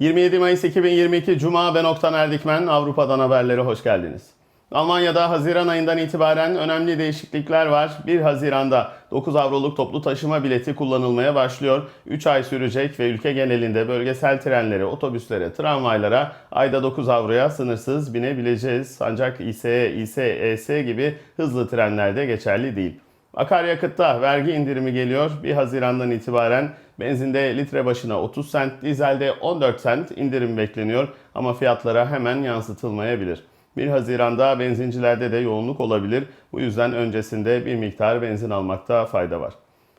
27 Mayıs 2022 Cuma ben Oktan Erdikmen Avrupa'dan haberlere hoş geldiniz. Almanya'da Haziran ayından itibaren önemli değişiklikler var. 1 Haziran'da 9 avroluk toplu taşıma bileti kullanılmaya başlıyor. 3 ay sürecek ve ülke genelinde bölgesel trenlere, otobüslere, tramvaylara ayda 9 avroya sınırsız binebileceğiz. Ancak İSE, İSES gibi hızlı trenlerde geçerli değil. Akaryakıtta vergi indirimi geliyor. 1 Haziran'dan itibaren benzinde litre başına 30 sent, dizelde 14 sent indirim bekleniyor ama fiyatlara hemen yansıtılmayabilir. 1 Haziran'da benzincilerde de yoğunluk olabilir. Bu yüzden öncesinde bir miktar benzin almakta fayda var.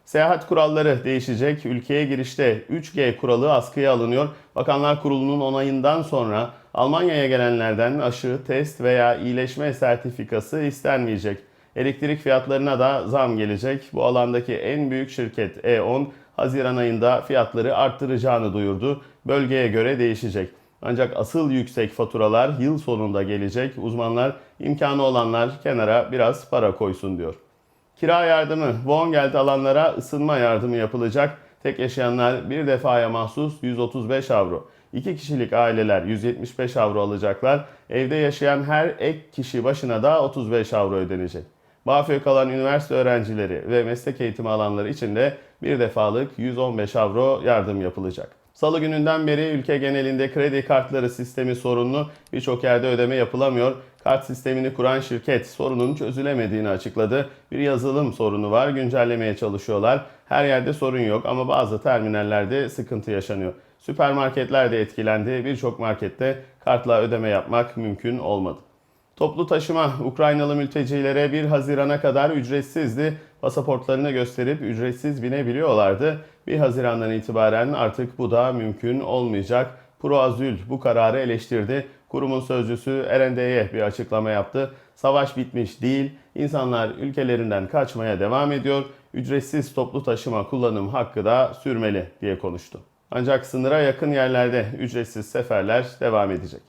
Seyahat kuralları değişecek. Ülkeye girişte 3G kuralı askıya alınıyor. Bakanlar Kurulu'nun onayından sonra Almanya'ya gelenlerden aşı, test veya iyileşme sertifikası istenmeyecek. Elektrik fiyatlarına da zam gelecek. Bu alandaki en büyük şirket E.ON Haziran ayında fiyatları arttıracağını duyurdu. Bölgeye göre değişecek. Ancak asıl yüksek faturalar yıl sonunda gelecek. Uzmanlar imkanı olanlar kenara biraz para koysun diyor. Kira yardımı, Wohngeld alanlara ısınma yardımı yapılacak. Tek yaşayanlar bir defaya mahsus 135 avro. İki kişilik aileler 175 avro alacaklar. Evde yaşayan her ek kişi başına da 35 avro ödenecek. BAföG alan üniversite öğrencileri ve meslek eğitimi alanları için de bir defalık 115 avro yardım yapılacak. Salı gününden beri ülke genelinde kredi kartları sistemi sorunlu. Birçok yerde ödeme yapılamıyor. Kart sistemini kuran şirket sorunun çözülemediğini açıkladı. Bir yazılım sorunu var. Güncellemeye çalışıyorlar. Her yerde sorun yok ama bazı terminallerde sıkıntı yaşanıyor. Süpermarketler de etkilendi. Birçok markette kartla ödeme yapmak mümkün olmadı. Toplu taşıma Ukraynalı mültecilere 1 Haziran'a kadar ücretsizdi. Pasaportlarını gösterip ücretsiz binebiliyorlardı. 1 Haziran'dan itibaren artık bu da mümkün olmayacak. Proazül bu kararı eleştirdi. Kurumun sözcüsü Erende'ye bir açıklama yaptı. Savaş bitmiş değil, insanlar ülkelerinden kaçmaya devam ediyor. Ücretsiz toplu taşıma kullanım hakkı da sürmeli diye konuştu. Ancak sınıra yakın yerlerde ücretsiz seferler devam edecek.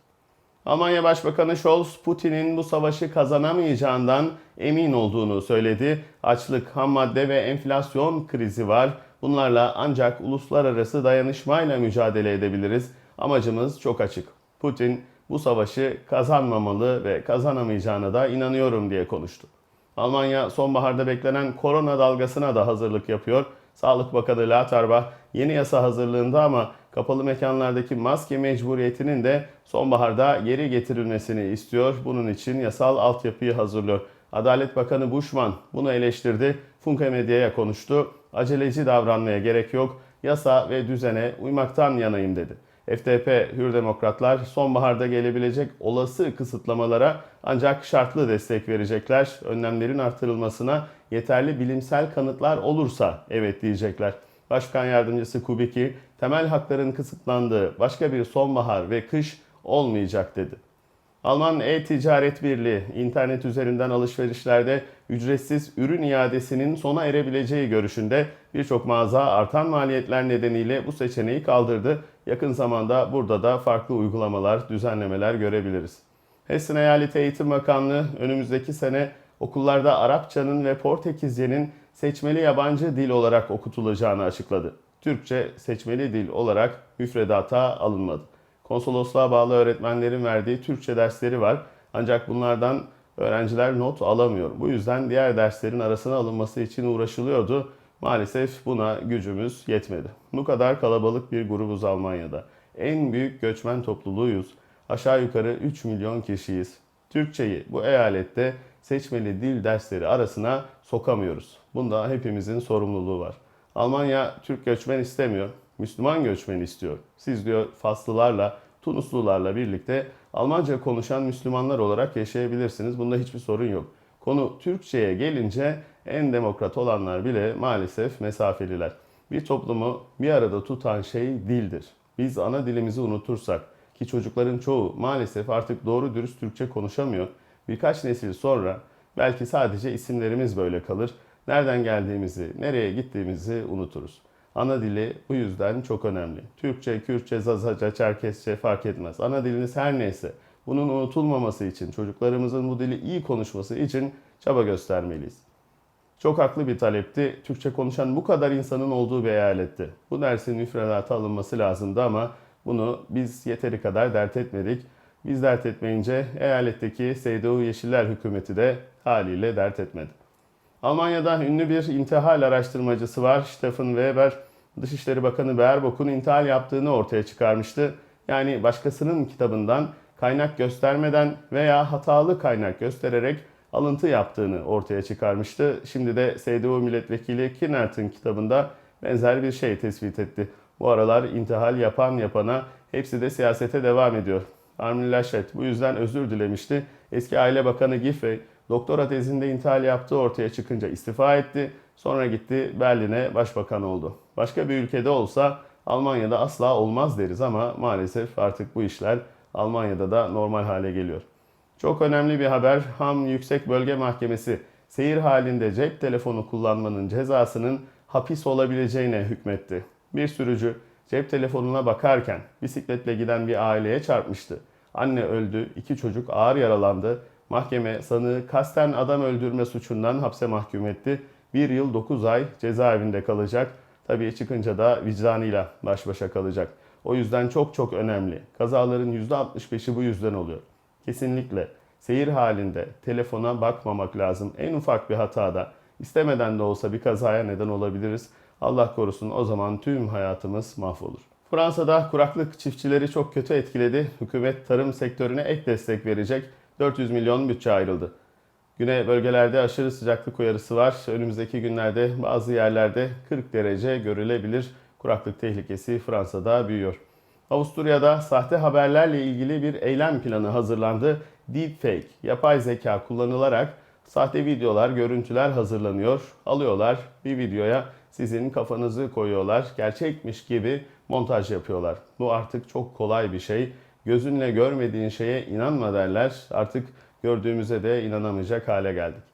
Almanya Başbakanı Scholz, Putin'in bu savaşı kazanamayacağından emin olduğunu söyledi. Açlık, ham madde ve enflasyon krizi var. Bunlarla ancak uluslararası dayanışmayla mücadele edebiliriz. Amacımız çok açık. Putin bu savaşı kazanmamalı ve kazanamayacağına da inanıyorum diye konuştu. Almanya sonbaharda beklenen korona dalgasına da hazırlık yapıyor. Sağlık Bakanı Lauterbach yeni yasa hazırlığında ama kapalı mekanlardaki maske mecburiyetinin de sonbaharda geri getirilmesini istiyor. Bunun için yasal altyapıyı hazırlıyor. Adalet Bakanı Bushman bunu eleştirdi. Funke Medya'ya konuştu. Aceleci davranmaya gerek yok. Yasa ve düzene uymaktan yanayım dedi. FDP, Hür Demokratlar sonbaharda gelebilecek olası kısıtlamalara ancak şartlı destek verecekler. Önlemlerin artırılmasına yeterli bilimsel kanıtlar olursa evet diyecekler. Başkan Yardımcısı Kubicki, temel hakların kısıtlandığı başka bir sonbahar ve kış olmayacak dedi. Alman E-Ticaret Birliği internet üzerinden alışverişlerde ücretsiz ürün iadesinin sona erebileceği görüşünde birçok mağaza artan maliyetler nedeniyle bu seçeneği kaldırdı. Yakın zamanda burada da farklı uygulamalar, düzenlemeler görebiliriz. Hessen Eyaleti Eğitim Bakanlığı önümüzdeki sene okullarda Arapçanın ve Portekizce'nin seçmeli yabancı dil olarak okutulacağını açıkladı. Türkçe seçmeli dil olarak müfredata alınmadı. Konsolosluğa bağlı öğretmenlerin verdiği Türkçe dersleri var. Ancak bunlardan öğrenciler not alamıyor. Bu yüzden diğer derslerin arasına alınması için uğraşılıyordu. Maalesef buna gücümüz yetmedi. Bu kadar kalabalık bir grubuz Almanya'da. En büyük göçmen topluluğuyuz. Aşağı yukarı 3 milyon kişiyiz. Türkçeyi bu eyalette seçmeli dil dersleri arasına sokamıyoruz. Bunda hepimizin sorumluluğu var. Almanya Türk göçmen istemiyor. Müslüman göçmen istiyor. Siz diyor Faslılarla, Tunuslularla birlikte Almanca konuşan Müslümanlar olarak yaşayabilirsiniz. Bunda hiçbir sorun yok. Konu Türkçe'ye gelince en demokrat olanlar bile maalesef mesafeliler. Bir toplumu bir arada tutan şey dildir. Biz ana dilimizi unutursak ki çocukların çoğu maalesef artık doğru dürüst Türkçe konuşamıyor. Birkaç nesil sonra belki sadece isimlerimiz böyle kalır. Nereden geldiğimizi, nereye gittiğimizi unuturuz. Ana dili bu yüzden çok önemli. Türkçe, Kürtçe, Zazaca, Çerkesçe fark etmez. Ana diliniz her neyse bunun unutulmaması için, çocuklarımızın bu dili iyi konuşması için çaba göstermeliyiz. Çok haklı bir talepti. Türkçe konuşan bu kadar insanın olduğu bir eyaletti. Bu dersin müfredata alınması lazımdı ama Bunu biz yeteri kadar dert etmedik. Biz dert etmeyince eyaletteki CDU Yeşiller hükümeti de haliyle dert etmedi. Almanya'da ünlü bir intihal araştırmacısı var. Stefan Weber, Dışişleri Bakanı Baerbock'un intihal yaptığını ortaya çıkarmıştı. Yani başkasının kitabından kaynak göstermeden veya hatalı kaynak göstererek alıntı yaptığını ortaya çıkarmıştı. Şimdi de CDU milletvekili Kinnert'in kitabında benzer bir şey tespit etti. Bu aralar intihal yapan yapana hepsi de siyasete devam ediyor. Armin Laschet bu yüzden özür dilemişti. Eski Aile Bakanı Giffey doktora tezinde intihal yaptığı ortaya çıkınca istifa etti. Sonra gitti Berlin'e başbakan oldu. Başka bir ülkede olsa Almanya'da asla olmaz deriz ama maalesef artık bu işler Almanya'da da normal hale geliyor. Çok önemli bir haber. Ham Yüksek Bölge Mahkemesi seyir halinde cep telefonu kullanmanın cezasının hapis olabileceğine hükmetti. Bir sürücü cep telefonuna bakarken bisikletle giden bir aileye çarpmıştı. Anne öldü, iki çocuk ağır yaralandı. Mahkeme sanığı kasten adam öldürme suçundan hapse mahkum etti. Bir yıl 9 ay cezaevinde kalacak. Tabii çıkınca da vicdanıyla baş başa kalacak. O yüzden çok çok önemli. Kazaların %65'i bu yüzden oluyor. Kesinlikle seyir halinde telefona bakmamak lazım. En ufak bir hatada istemeden de olsa bir kazaya neden olabiliriz. Allah korusun o zaman tüm hayatımız mahvolur. Fransa'da kuraklık çiftçileri çok kötü etkiledi. Hükümet tarım sektörüne ek destek verecek. 400 milyon bütçe ayrıldı. Güney bölgelerde aşırı sıcaklık uyarısı var. Önümüzdeki günlerde bazı yerlerde 40 derece görülebilir. Kuraklık tehlikesi Fransa'da büyüyor. Avusturya'da sahte haberlerle ilgili bir eylem planı hazırlandı. Deepfake, yapay zeka kullanılarak sahte videolar, görüntüler hazırlanıyor. Alıyorlar bir videoya sizin kafanızı koyuyorlar. Gerçekmiş gibi montaj yapıyorlar. Bu artık çok kolay bir şey. Gözünle görmediğin şeye inanma derler. Artık gördüğümüze de inanamayacak hale geldik.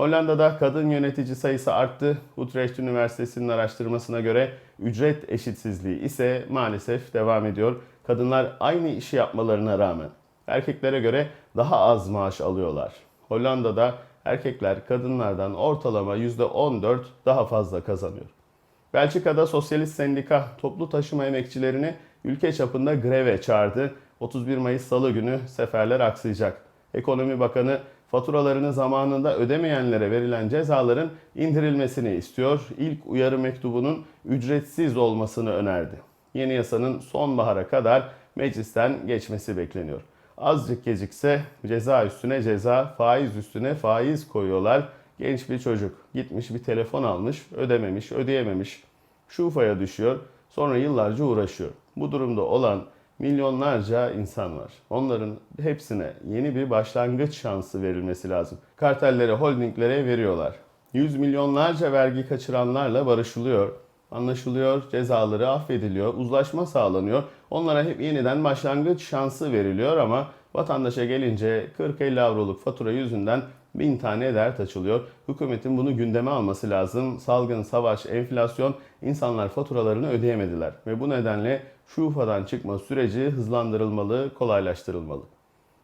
Hollanda'da kadın yönetici sayısı arttı. Utrecht Üniversitesi'nin araştırmasına göre ücret eşitsizliği ise maalesef devam ediyor. Kadınlar aynı işi yapmalarına rağmen erkeklere göre daha az maaş alıyorlar. Hollanda'da erkekler kadınlardan ortalama %14 daha fazla kazanıyor. Belçika'da Sosyalist Sendika toplu taşıma emekçilerini ülke çapında greve çağırdı. 31 Mayıs Salı günü seferler aksayacak. Ekonomi Bakanı faturalarını zamanında ödemeyenlere verilen cezaların indirilmesini istiyor. İlk uyarı mektubunun ücretsiz olmasını önerdi. Yeni yasanın sonbahara kadar meclisten geçmesi bekleniyor. Azıcık gecikse ceza üstüne ceza, faiz üstüne faiz koyuyorlar. Genç bir çocuk gitmiş bir telefon almış, ödememiş, ödeyememiş. Şufaya düşüyor, sonra yıllarca uğraşıyor. Bu durumda olan milyonlarca insan var. Onların hepsine yeni bir başlangıç şansı verilmesi lazım. Kartellere, holdinglere veriyorlar. Yüz milyonlarca vergi kaçıranlarla barışılıyor. Anlaşılıyor, cezaları affediliyor, uzlaşma sağlanıyor. Onlara hep yeniden başlangıç şansı veriliyor ama vatandaşa gelince 40-50 avroluk fatura yüzünden bin tane dert açılıyor. Hükümetin bunu gündeme alması lazım. Salgın, savaş, enflasyon insanlar faturalarını ödeyemediler. Ve bu nedenle şufadan çıkma süreci hızlandırılmalı, kolaylaştırılmalı.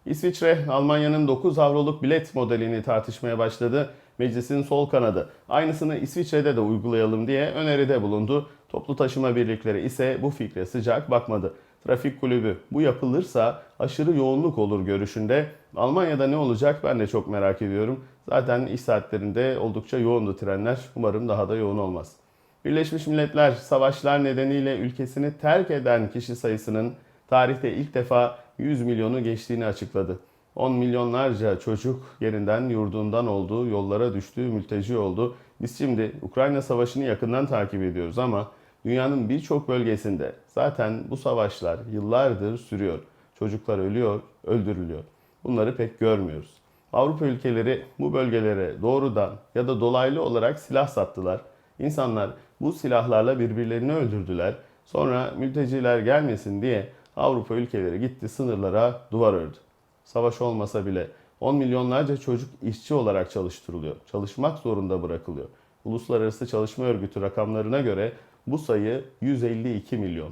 İsviçre, Almanya'nın 9 avroluk bilet modelini tartışmaya başladı. Meclisin sol kanadı aynısını İsviçre'de de uygulayalım diye öneride bulundu. Toplu taşıma birlikleri ise bu fikre sıcak bakmadı. Trafik kulübü bu yapılırsa aşırı yoğunluk olur görüşünde. Almanya'da ne olacak ben de çok merak ediyorum. Zaten iş saatlerinde oldukça yoğundu trenler. Umarım daha da yoğun olmaz. Birleşmiş Milletler savaşlar nedeniyle ülkesini terk eden kişi sayısının tarihte ilk defa 100 milyonu geçtiğini açıkladı. 10 milyonlarca çocuk yerinden yurdundan oldu, yollara düştü, mülteci oldu. Biz şimdi Ukrayna Savaşı'nı yakından takip ediyoruz ama dünyanın birçok bölgesinde zaten bu savaşlar yıllardır sürüyor. Çocuklar ölüyor, öldürülüyor. Bunları pek görmüyoruz. Avrupa ülkeleri bu bölgelere doğrudan ya da dolaylı olarak silah sattılar. İnsanlar bu silahlarla birbirlerini öldürdüler. Sonra mülteciler gelmesin diye Avrupa ülkeleri gitti sınırlara duvar ördü. Savaş olmasa bile 10 milyonlarca çocuk işçi olarak çalıştırılıyor. Çalışmak zorunda bırakılıyor. Uluslararası Çalışma Örgütü rakamlarına göre bu sayı 152 milyon.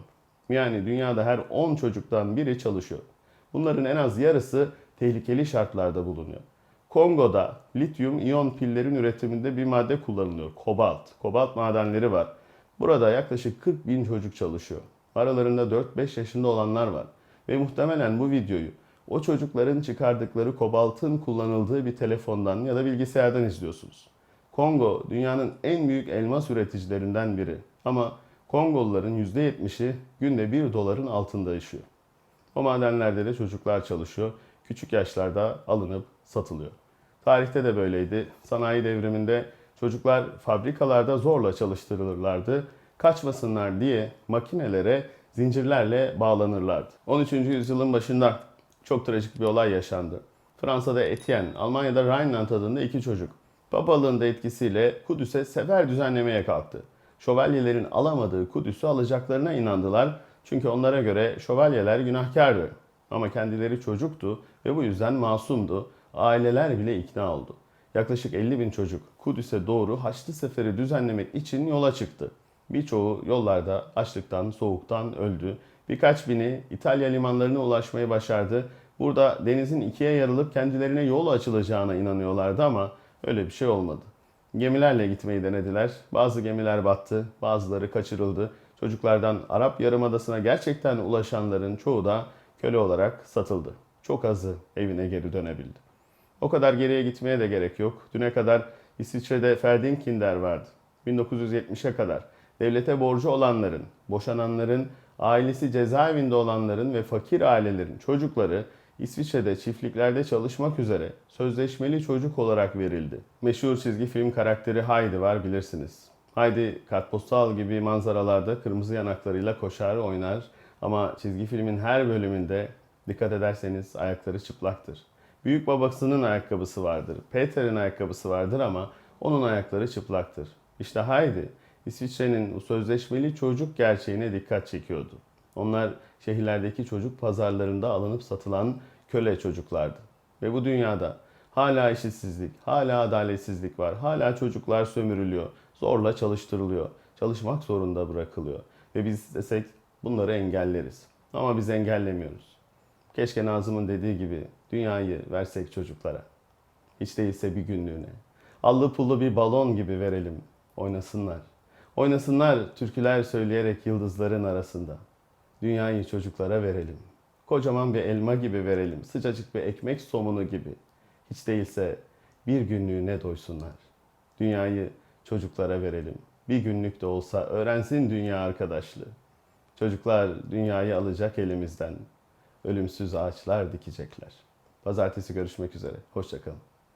Yani dünyada her 10 çocuktan biri çalışıyor. Bunların en az yarısı tehlikeli şartlarda bulunuyor. Kongo'da lityum iyon pillerin üretiminde bir madde kullanılıyor. Kobalt. Kobalt madenleri var. Burada yaklaşık 40 bin çocuk çalışıyor. Aralarında 4-5 yaşında olanlar var. Ve muhtemelen bu videoyu o çocukların çıkardıkları kobaltın kullanıldığı bir telefondan ya da bilgisayardan izliyorsunuz. Kongo dünyanın en büyük elmas üreticilerinden biri. Ama Kongoluların %70'i günde 1 doların altında yaşıyor. O madenlerde de çocuklar çalışıyor. Küçük yaşlarda alınıp satılıyor. Tarihte de böyleydi. Sanayi devriminde çocuklar fabrikalarda zorla çalıştırılırlardı. Kaçmasınlar diye makinelere zincirlerle bağlanırlardı. 13. yüzyılın başında çok trajik bir olay yaşandı. Fransa'da Etienne, Almanya'da Rheinland adında iki çocuk. Papalığın da etkisiyle Kudüs'e sefer düzenlemeye kalktı. Şövalyelerin alamadığı Kudüs'ü alacaklarına inandılar. Çünkü onlara göre şövalyeler günahkardı. Ama kendileri çocuktu ve bu yüzden masumdu. Aileler bile ikna oldu. Yaklaşık 50 bin çocuk Kudüs'e doğru Haçlı Seferi düzenlemek için yola çıktı. Birçoğu yollarda açlıktan, soğuktan öldü. Birkaç bini İtalya limanlarına ulaşmayı başardı. Burada denizin ikiye yarılıp kendilerine yol açılacağına inanıyorlardı ama öyle bir şey olmadı. Gemilerle gitmeyi denediler. Bazı gemiler battı, bazıları kaçırıldı. Çocuklardan Arap Yarımadası'na gerçekten ulaşanların çoğu da köle olarak satıldı. Çok azı evine geri dönebildi. O kadar geriye gitmeye de gerek yok. Düne kadar İsviçre'de Ferdinkinder vardı. 1970'e kadar devlete borcu olanların, boşananların, ailesi cezaevinde olanların ve fakir ailelerin çocukları İsviçre'de çiftliklerde çalışmak üzere sözleşmeli çocuk olarak verildi. Meşhur çizgi film karakteri Heidi var bilirsiniz. Heidi kartpostal gibi manzaralarda kırmızı yanaklarıyla koşar, oynar ama çizgi filmin her bölümünde dikkat ederseniz ayakları çıplaktır. Büyük babasının ayakkabısı vardır, Peter'in ayakkabısı vardır ama onun ayakları çıplaktır. İşte Heidi İsviçre'nin sözleşmeli çocuk gerçeğine dikkat çekiyordu. Onlar şehirlerdeki çocuk pazarlarında alınıp satılan köle çocuklardı. Ve bu dünyada hala eşitsizlik, hala adaletsizlik var. Hala çocuklar sömürülüyor, zorla çalıştırılıyor, çalışmak zorunda bırakılıyor. Ve biz desek bunları engelleriz. Ama biz engellemiyoruz. Keşke Nazım'ın dediği gibi dünyayı versek çocuklara. Hiç değilse bir günlüğüne. Allı pullu bir balon gibi verelim. Oynasınlar. Oynasınlar türküler söyleyerek yıldızların arasında. Dünyayı çocuklara verelim. Kocaman bir elma gibi verelim. Sıcacık bir ekmek somunu gibi. Hiç değilse bir günlüğüne doysunlar. Dünyayı çocuklara verelim. Bir günlük de olsa öğrensin dünya arkadaşlığı. Çocuklar dünyayı alacak elimizden. Ölümsüz ağaçlar dikecekler. Pazartesi görüşmek üzere. Hoşçakalın.